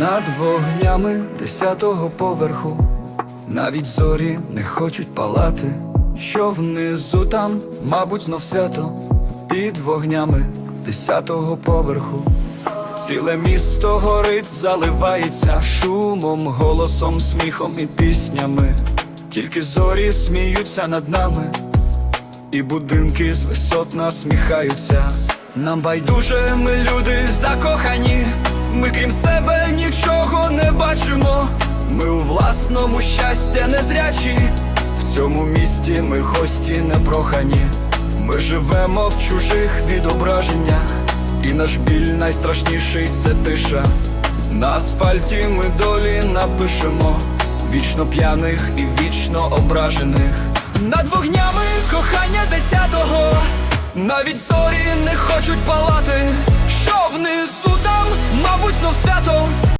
Над вогнями десятого поверху навіть зорі не хочуть палати, що внизу там, мабуть, знов свято під вогнями десятого поверху. Ціле місто горить, заливається шумом, голосом, сміхом і піснями. Тільки зорі сміються над нами, і будинки з висот насміхаються. Нам байдуже, ми люди закохані, ми крім себе нічого не бачимо. Ми у власному щастя незрячі, в цьому місті ми гості непрохані. Ми живемо в чужих відображеннях, і наш біль найстрашніший це тиша. На асфальті ми долі напишемо вічно п'яних і вічно ображених. Над вогнями кохання десятого, навіть зорі не хочуть палати,